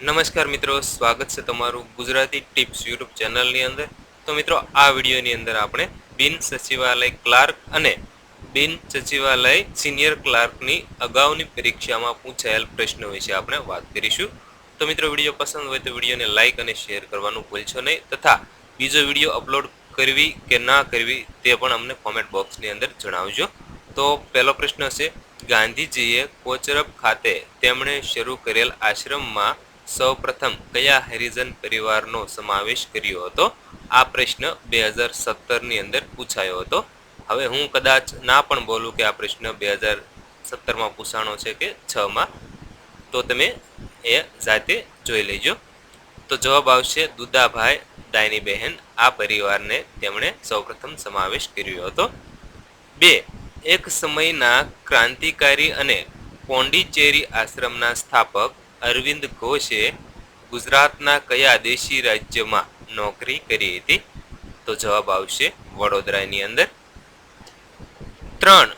નમસ્કાર મિત્રો, સ્વાગત છે તમારું ગુજરાતી ટિપ્સ યુટ્યુબ ચેનલની અંદર. તો મિત્રો, આ વિડીયોની અંદર આપણે બિન સચિવાલય ક્લાર્ક અને બિન સચિવાલય સિનિયર ક્લાર્કની અગાઉની પરીક્ષામાં પૂછાયેલ પ્રશ્નો વિશે આપણે વાત કરીશું. તો મિત્રો, વીડિયો પસંદ હોય તો વિડીયોને લાઇક અને શેર કરવાનું ભૂલશો નહીં તથા બીજો વીડિયો અપલોડ કરવી કે ના કરવી તે પણ અમને કોમેન્ટ બોક્સની અંદર જણાવજો. તો પહેલો પ્રશ્ન છે, ગાંધીજીએ કોચરબ ખાતે તેમણે શરૂ કરેલ આશ્રમમાં સૌપ્રથમ કયા હેરિઝન પરિવારનો સમાવેશ કર્યો હતો? આ પ્રશ્ન બે હજાર સત્તરની અંદર પૂછાયો હતો. હવે હું કદાચ ના પણ બોલું કે આ પ્રશ્ન બે હજાર સત્તરમાં પૂછાણો છે કે છમાં તો તમે એ જાતે જોઈ લેજો. તો જવાબ આવશે દુદાભાઈ ડાયની બહેન. આ પરિવારને તેમણે સૌપ્રથમ સમાવેશ કર્યો હતો. બે, એક સમયના ક્રાંતિકારી અને પોંડિચેરી આશ્રમના સ્થાપક અરવિંદ ઘોષે ગુજરાતના કયા દેશી રાજ્યમાં નોકરી કરી હતી? તો જવાબ આવશે વડોદરાની અંદર. ત્રણ,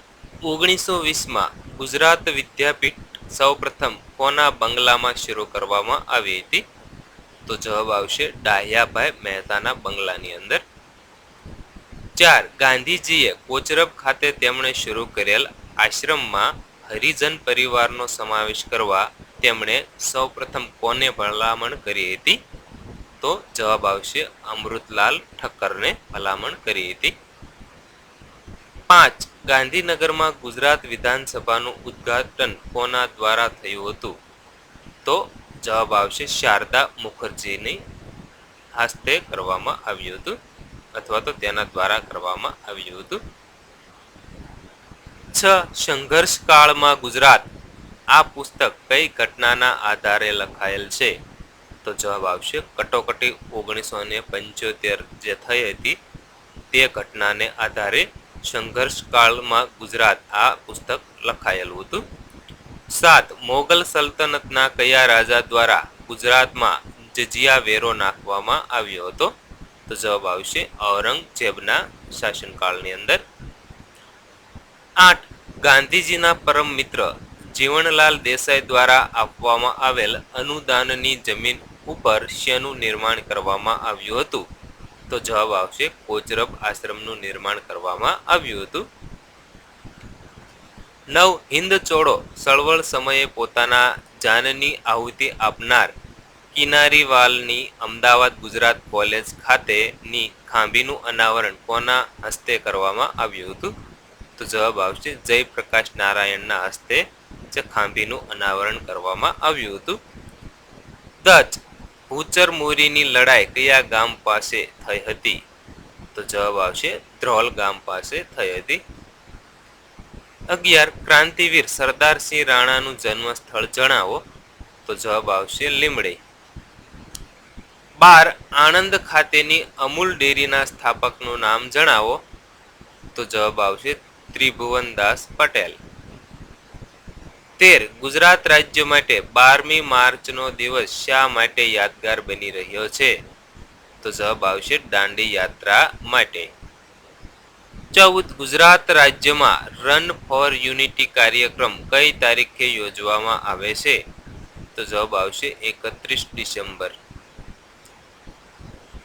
ઓગણીસો વીસમાં ગુજરાત વિદ્યાપીઠ સૌપ્રથમ કોના બંગલામાં શરૂ કરવામાં આવી હતી? તો જવાબ આવશે ડાહ્યાભાઈ મહેતાના બંગલાની અંદર. ચાર, ગાંધીજીએ કોચરબ ખાતે તેમણે શરૂ કરેલ આશ્રમમાં હરિજન પરિવારનો સમાવેશ કરવા તેમણે સૌપ્રથમ કોને ભલામણ કરી હતી? તો જવાબ આવશે અમૃતલાલ ઠક્કરને ભલામણ કરી હતી. પાંચ, ગાંધીનગરમાં ગુજરાત વિધાનસભાનું ઉદ્ઘાટન કોના દ્વારા થયું હતું? તો જવાબ આવશે શારદા મુખર્જીની હસ્તે કરવામાં આવ્યું હતું અથવા તો તેના દ્વારા કરવામાં આવ્યું હતું. છ સંઘર્ષ કાળમાં ગુજરાત આ પુસ્તક કઈ ઘટનાના આધારે લખાયેલ છે? તો જવાબ આવશે, કટોકટી ઓગણીસો ને પંચોતેર જે થઈ હતી, તે ઘટનાને આધારે સંઘર્ષ કાળમાં ગુજરાત આ પુસ્તક લખાયેલું હતું. સાત, મોગલ સલ્તનતના કયા રાજા દ્વારા ગુજરાતમાં જજિયા વેરો નાખવામાં આવ્યો હતો? તો જવાબ આવશે, ઔરંગઝેબના શાસનકાળની અંદર. આઠ, ગાંધીજીના પરમ મિત્ર જીવણલાલ દેસાઈ દ્વારા આપવામાં આવેલ અનુદાનની જમીન ઉપર શેનું નિર્માણ કરવામાં આવ્યું હતું? તો જવાબ આવશે, કોચરબ આશ્રમનું નિર્માણ કરવામાં આવ્યું હતું. નવ હિન્દ ચોળો સળવળ સમયે પોતાના જાનની આહુતિ આપનાર કિનારીવાલની અમદાવાદ ગુજરાત કોલેજ ખાતેની ખાંભીનું અનાવરણ કોના હસ્તે કરવામાં આવ્યું હતું? તો જવાબ આવશે, જયપ્રકાશ નારાયણના હસ્તે જે ખાંભીનું અનાવરણ કરવામાં આવ્યું હતું. ડચ ભૂચર મોરીની લડાઈ કયા ગામ પાસે થઈ હતી? તો જવાબ આવશે, ધ્રોલ ગામ પાસે થઈ હતી. અગિયાર, ક્રાંતિવીર સરદારસિંહ રાણાનું જન્મ સ્થળ જણાવો. તો જવાબ આવશે લીમડી. બાર, આણંદ ખાતેની અમૂલ ડેરીના સ્થાપકનું નામ જણાવો. તો જવાબ આવશે ત્રિભુવનદાસ પટેલ. તેર ગુજરાત રાજ્ય માટે બારમી માર્ચનો દિવસ શા માટે યાદગાર બની રહ્યો છે? તો જવાબ આવશે દાંડી યાત્રા માટે. ચૌદ ગુજરાત રાજ્યમાં રન ફોર યુનિટી કાર્યક્રમ કઈ તારીખે યોજવામાં આવે છે? તો જવાબ આવશે એકત્રીસ ડિસેમ્બર.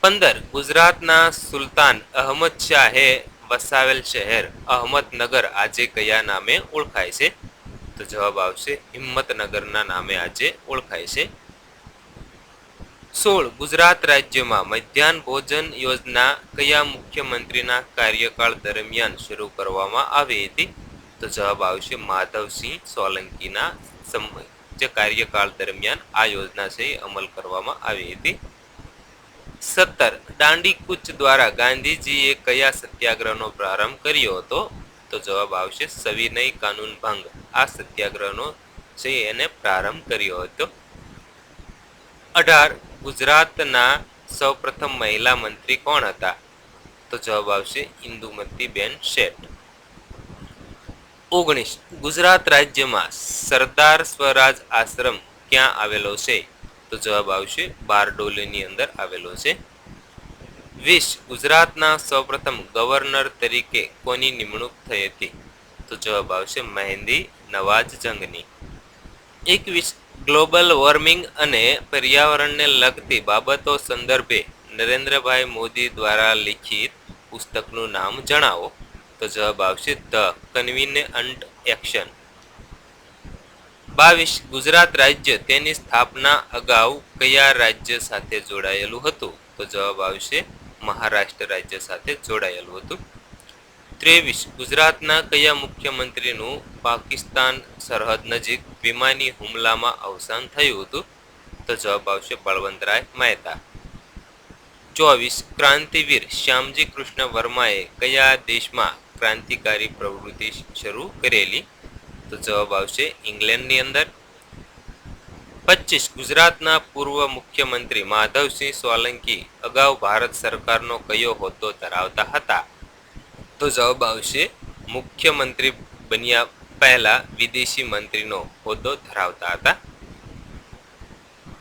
પંદર ગુજરાતના સુલતાન અહમદ શાહે વસાવેલ શહેર અહમદનગર આજે કયા નામે ઓળખાય છે? તો જવાબ આવશે. હિંમતનગરના નામે આજે ઓળખાય છે. સોળ, ગુજરાત રાજ્યમાં મધ્યાહન ભોજન યોજના કયા મુખ્યમંત્રીના કાર્યકાળ દરમિયાન શરૂ કરવામાં આવી હતી? તો જવાબ આવશે માધવસિંહ સોલંકીના સમય, જે કાર્યકાળ દરમિયાન આ યોજના છે અમલ કરવામાં આવી હતી. સત્તર દાંડી કૂચ દ્વારા ગાંધીજીએ કયા સત્યાગ્રહનો પ્રારંભ કર્યો હતો? તો જવાબ આવશે સવિનય કાનૂન ભંગ. આ સત્યાગ્રહનો છે એને પ્રારંભ કર્યો હતો. અઢાર, ગુજરાતના સૌપ્રથમ મહિલા મંત્રી કોણ હતા? તો જવાબ આવશે ઇન્દુમતીબેન શેઠ. ઓગણીસ, ગુજરાત રાજ્યમાં સરદાર સ્વરાજ આશ્રમ ક્યાં આવેલો છે? તો જવાબ આવશે બારડોલીની અંદર આવેલો છે. વીસ ગુજરાતના સૌપ્રથમ ગવર્નર તરીકે કોની નિમણૂક થઈ હતી? તો જવાબ આવશે મહેંદી નવાજ જંગની. એકવીસ ગ્લોબલ વોર્મિંગ અને પર્યાવરણને લગતી બાબતો સંદર્ભે નરેન્દ્રભાઈ મોદી દ્વારા લિખિત પુસ્તકનું નામ જણાવો. તો જવાબ આવશે ધ કન્વીનન્ટ એક્શન. બાવીસ, ગુજરાત રાજ્ય તેની સ્થાપના અગાઉ કયા રાજ્ય સાથે જોડાયેલું હતું? તો જવાબ આવશે મહારાષ્ટ્ર રાજ્ય સાથે જોડાયેલું હતું. ત્રેવીસ, ગુજરાતના કયા મુખ્યમંત્રીનું પાકિસ્તાન સરહદ નજીક વિમાની હુમલામાં અવસાન થયું હતું? તો જવાબ આવશે બળવંતરાય મહેતા. ચોવીસ, ક્રાંતિવીર શ્યામજી કૃષ્ણ વર્માએ કયા દેશમાં ક્રાંતિકારી પ્રવૃત્તિ શરૂ કરેલી? તો જવાબ આવશે ઇંગ્લેન્ડની અંદર. પચીસ ગુજરાતના પૂર્વ મુખ્યમંત્રી માધવસિંહ સોલંકી અગાઉ ભારત સરકારનો કયો હોદ્દો ધરાવતા હતા? તો જવાબ આવશે, મુખ્યમંત્રી બન્યા પહેલા વિદેશી મંત્રીનો હોદ્દો ધરાવતા હતા.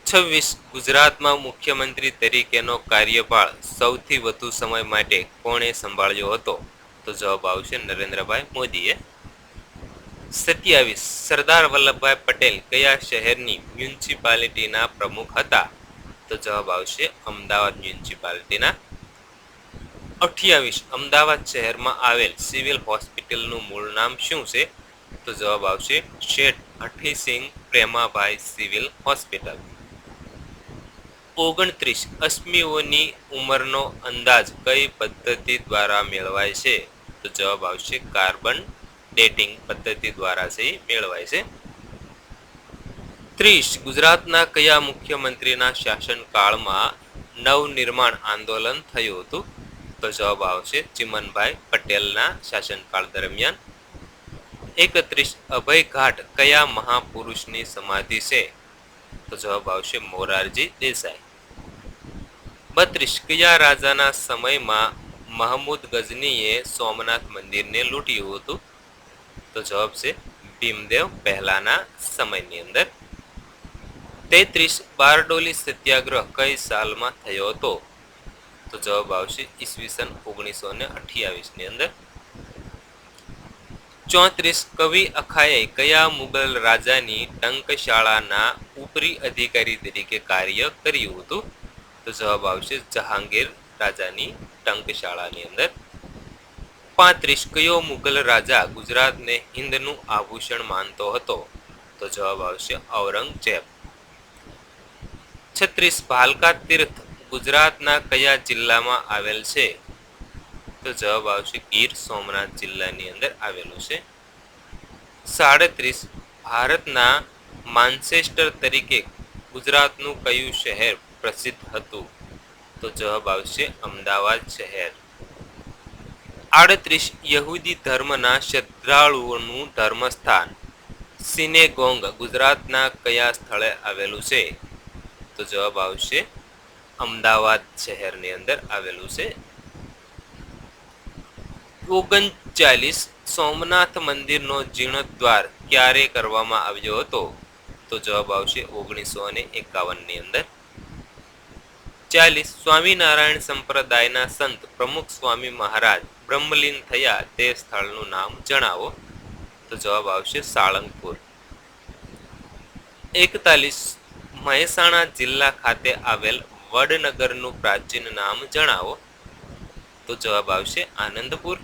છવ્વીસ ગુજરાતમાં મુખ્યમંત્રી તરીકેનો કાર્યભાર સૌથી વધુ સમય માટે કોણે સંભાળ્યો હતો? તો જવાબ આવશે નરેન્દ્રભાઈ મોદીએ. સત્યાવીસ સરદાર વલ્લભભાઈ પટેલ કયા શહેરની મ્યુનિસિપાલિટીના પ્રમુખ હતા? તો જવાબ આવશે અમદાવાદ મ્યુનિસિપાલિટીના. અઠ્યાવીસ અમદાવાદ શહેરમાં આવેલ સિવિલ હોસ્પિટલનું મૂળ નામ શું છે? તો જવાબ આવશે શેઠ હઠીસિંહ પ્રેમાભાઈ સિવિલ હોસ્પિટલ. ઓગણત્રીસ અશ્મિઓની ઉંમરનો અંદાજ કઈ પદ્ધતિ દ્વારા મેળવાય છે? તો જવાબ આવશે કાર્બન ડેટિંગ પદ્ધતિ દ્વારા છે મેળવાય છે. ત્રીસ, ગુજરાતના કયા મુખ્યમંત્રીના શાસનકાળમાં નવનિર્માણ આંદોલન થયું હતું? તો જવાબ આવશે ચિમનભાઈ પટેલના શાસનકાળ દરમિયાન. એકત્રીસ, અભય ઘાટ કયા મહાપુરુષની સમાધિ છે? તો જવાબ આવશે મોરારજી દેસાઈ. બત્રીસ, કયા રાજાના સમયમાં મહમૂદ ગઝનીએ સોમનાથ મંદિરને લૂંટ્યું હતું? તો જવાબ છે ભીમદેવ પહેલાના સમયની અંદર. તેત્રીસ બારડોલી સત્યાગ્રહ કઈ સાલમાં થયો હતો? તો જવાબ આવશે ઈસવીસન ઓગણીસો ને અઠ્યાવીસની અંદર. ચોત્રીસ કવિ અખાએ કયા મુગલ રાજાની ટંકશાળાના ઉપરી અધિકારી તરીકે કાર્ય કર્યું હતું? તો જવાબ આવશે જહાંગીર રાજાની ટંકશાળાની અંદર. પાંત્રીસ કયો મુગલ રાજા ગુજરાતને હિન્દનું આભૂષણ માનતો હતો? તો જવાબ આવશે ઔરંગઝેબ. છત્રીસ ભાલકા તીર્થ ગુજરાતના કયા જિલ્લામાં આવેલ છે? તો જવાબ આવશે ગીર સોમનાથ જિલ્લાની અંદર આવેલું છે. સાડત્રીસ ભારતના માન્ચેસ્ટર તરીકે ગુજરાતનું કયું શહેર પ્રસિદ્ધ હતું? તો જવાબ આવશે અમદાવાદ શહેર. આડત્રીસ યહૂદી ધર્મના શ્રદ્ધાળુઓનું ધર્મસ્થાન, સિનેગોંગ, ગુજરાતના કયા સ્થળે આવેલું છે? તો જવાબ આવશે, અમદાવાદ શહેરની અંદર આવેલું છે. ઓગણચાલીસ સોમનાથ મંદિરનો જીર્ણોદ્વાર ક્યારે કરવામાં આવ્યો હતો? તો જવાબ આવશે ઓગણીસો અને એકાવનની અંદર. ચાલીસ સ્વામિનારાયણ સંપ્રદાયના સંત પ્રમુખ સ્વામી મહારાજ બ્રહ્મલીન થયા તે સ્થળનું નામ જણાવો. તો જવાબ આવશે સાળંગપુર. એકતાલીસ મહેસાણા જિલ્લા ખાતે આવેલ વડનગરનું પ્રાચીન નામ જણાવો. તો જવાબ આવશે આનંદપુર.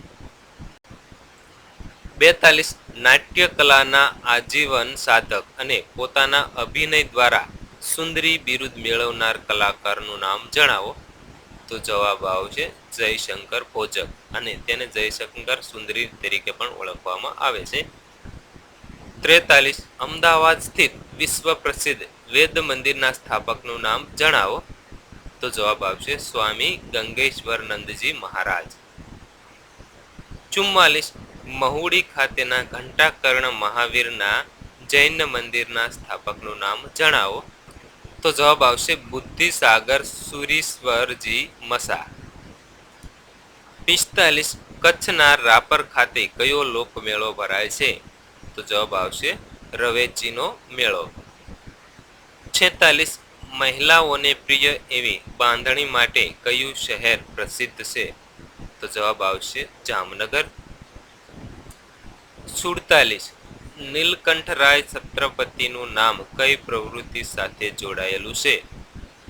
બેતાલીસ નાટ્યકલાના આજીવન સાધક અને પોતાના અભિનય દ્વારા સુંદરી બિરુદ મેળવનાર કલાકારનું નામ જણાવો. તો જવાબ આવશે જયશંકર ભોજક અને તેને જયશંકર સુંદરી તરીકે પણ ઓળખવામાં આવે છે. ત્રેતાલીસ, અમદાવાદ સ્થિત વિશ્વ પ્રસિદ્ધ વેદ મંદિરના સ્થાપકનું નામ જણાવો. તો જવાબ આવશે સ્વામી ગંગેશ્વર નંદજી મહારાજ. ચુમ્માલીસ, મહુડી ખાતેના ઘંટાકર્ણ મહાવીરના જૈન મંદિરના સ્થાપકનું નામ જણાવો. તો જવાબ આવશે બુદ્ધિસાગર સુરીશ્વરજી મસા. પિસ્તાલીસ કચ્છના રાપર ખાતે કયો લોકમેળો ભરાય છે? તો જવાબ આવશે રવેચીનો મેળો. છેતાલીસ મહિલાઓને પ્રિય એવી બાંધણી માટે કયું શહેર પ્રસિદ્ધ છે? તો જવાબ આવશે જામનગર. સુડતાલીસ નીલકંઠરાય છત્રપતિનું નામ કઈ પ્રવૃત્તિ સાથે જોડાયેલું છે?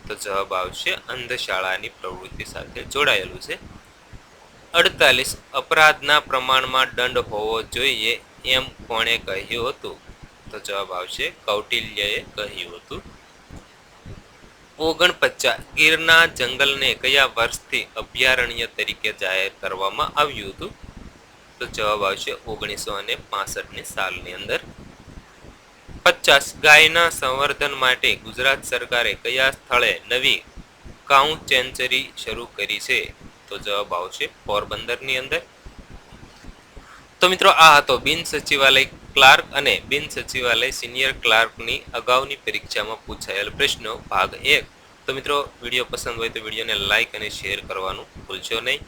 તો જવાબ આવશે અંધશાળાની પ્રવૃત્તિ સાથે જોડાયેલું છે. અડતાલીસ અપરાધના પ્રમાણમાં દંડ હોવો જોઈએ એમ કોણે કહ્યું હતું? તો જવાબ આવશે કૌટિલ્યએ કહ્યું હતું. ઓગણપચાસ ગીરના જંગલને કયા વર્ષથી અભયારણ્ય તરીકે જાહેર કરવામાં આવ્યું હતું? તો જવાબ આવશે ઓગણીસો અને પાસઠની સાલની અંદર. પચાસ, ગાયના સંવર્ધન માટે ગુજરાત સરકારે કયા સ્થળે નવી કાઉ સેન્ચરી શરૂ કરી છે? તો જવાબ આવશે પોરબંદરની અંદર. તો મિત્રો, આ હતો બિન સચિવાલય ક્લાર્ક અને બિન સચિવાલય સિનિયર ક્લાર્કની અગાઉની પરીક્ષામાં પૂછાયેલ પ્રશ્નો, ભાગ એક. તો મિત્રો, વીડિયો પસંદ હોય તો વિડીયોને લાઇક અને શેર કરવાનું ભૂલશો નહીં.